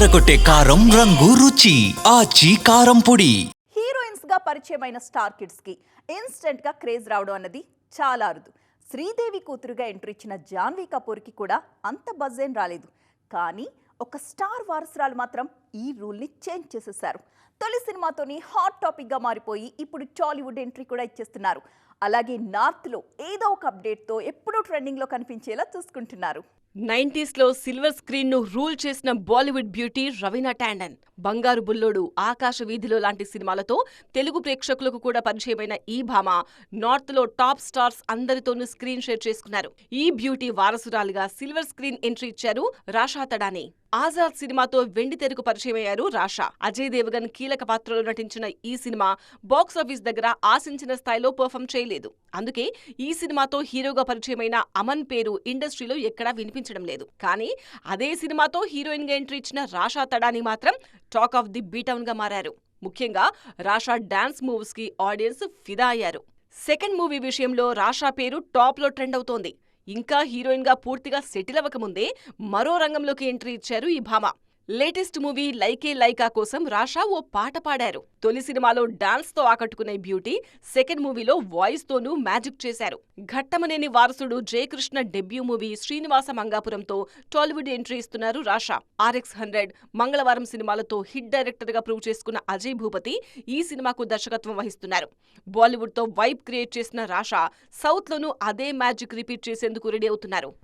అదరగొట్టే కారం రంగు రుచి. ఆచి కారం పొడి. హీరోయిన్స్గా పరిచయమైన స్టార్ కిడ్స్కి ఇన్స్టెంట్గా క్రేజ్ రావడం అన్నది చాలా అరుదు. శ్రీదేవి కూతురుగా ఎంట్రీ ఇచ్చిన జాన్వీ కపూర్కి కూడా అంత బజ్జేం రాలేదు. కానీ ఒక స్టార్ వారసురాలు మాత్రం ఈ రూల్ని చేంజ్ చేసేశారు తొలి సినిమాతోని హాట్ టాపిక్గా మారిపోయి ఇప్పుడు టాలీవుడ్ ఎంట్రీ కూడా ఇచ్చేస్తున్నారు. అలాగే నార్త్లో ఏదో ఒక అప్డేట్తో ఎప్పుడూ ట్రెండింగ్లో కనిపించేలా చూసుకుంటున్నారు. నైంటీస్లో సిల్వర్ స్క్రీన్ను రూల్ చేసిన బాలీవుడ్ బ్యూటీ రవీనా టాండన్. బంగారు బుల్లోడు ఆకాశ వీధిలో లాంటి సినిమాలతో తెలుగు ప్రేక్షకులకు కూడా పరిచయమైన ఈ భామ నార్త్లో టాప్ స్టార్స్ అందరితోనూ స్క్రీన్ షేర్ చేసుకున్నారు. ఈ బ్యూటీ వారసురాలుగా సిల్వర్ స్క్రీన్ ఎంట్రీ ఇచ్చారు రాషా తడాని. ఆజాద్ సినిమాతో వెండి తెరకు పరిచయమయ్యారు రాషా. అజయ్ దేవగన్ కీలక పాత్రలో నటించిన ఈ సినిమా బాక్సాఫీస్ దగ్గర ఆశించిన స్థాయిలో పర్ఫామ్ చేయలేదు. అందుకే ఈ సినిమాతో హీరోగా పరిచయమైన అమన్ పేరు ఇండస్ట్రీలో ఎక్కడా వినిపించడం లేదు. కానీ అదే సినిమాతో హీరోయిన్గా ఎంట్రీ ఇచ్చిన రాషా తడాని మాత్రం టాక్ ఆఫ్ ది బీటౌన్గా మారారు. ముఖ్యంగా రాషా డాన్స్ మూవ్స్కి ఆడియన్స్ ఫిదా అయ్యారు. సెకండ్ మూవీ విషయంలో రాషా పేరు టాప్లో ట్రెండ్ అవుతోంది. ఇంకా హీరోయిన్గా పూర్తిగా సెటిల్ అవ్వకముందే మరో రంగంలోకి ఎంట్రీ ఇచ్చారు ఈ భామ. లేటెస్ట్ మూవీ లైకే లైకా కోసం రాషా ఓ పాట పాడారు. తొలి సినిమాలో డాన్స్తో ఆకట్టుకునే బ్యూటీ సెకండ్ మూవీలో వాయిస్ తోనూ మ్యాజిక్ చేశారు. ఘట్టమనేని వారసుడు జయకృష్ణ డెబ్యూ మూవీ శ్రీనివాస మంగాపురంతో టాలీవుడ్ ఎంట్రీ ఇస్తున్నారు రాషా. ఆర్ఎక్స్ హండ్రెడ్ మంగళవారం సినిమాలతో హిట్ డైరెక్టర్గా ప్రూవ్ చేసుకున్న అజయ్ భూపతి ఈ సినిమాకు దర్శకత్వం వహిస్తున్నారు. బాలీవుడ్తో వైబ్ క్రియేట్ చేసిన రాషా సౌత్ లోనూ అదే మ్యాజిక్ రిపీట్ చేసేందుకు రెడీ అవుతున్నారు.